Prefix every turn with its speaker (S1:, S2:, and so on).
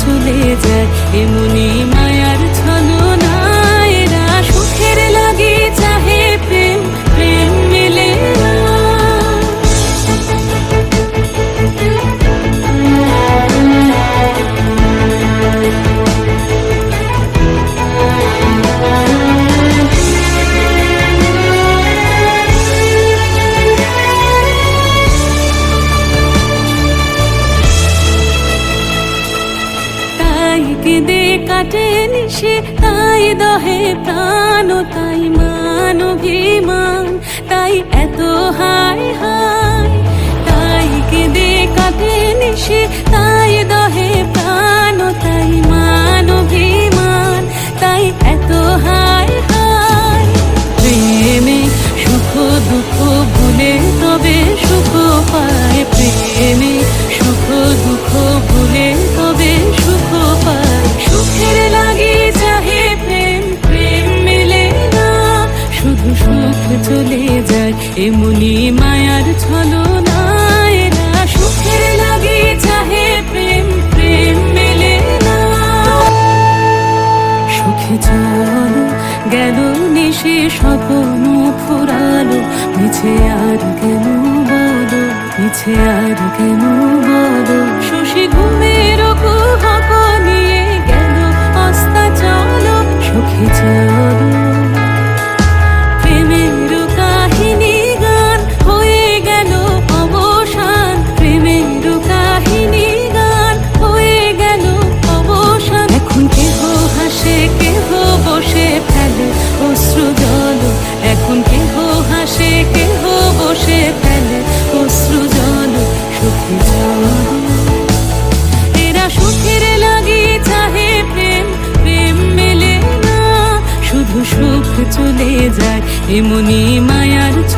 S1: তুলে যায়। এমনি মায়ার কাটে নিশে তাই চলে যায় এমনি মায়ার ছলনায় লাগে প্রেম প্রেম চল গেল স্বপ্ন ফুরালো, মিছে আর কেন বলো, মিছে আর কেন বলো, শশী ঘুমে চলে যায়। এমনি মায়ার ছ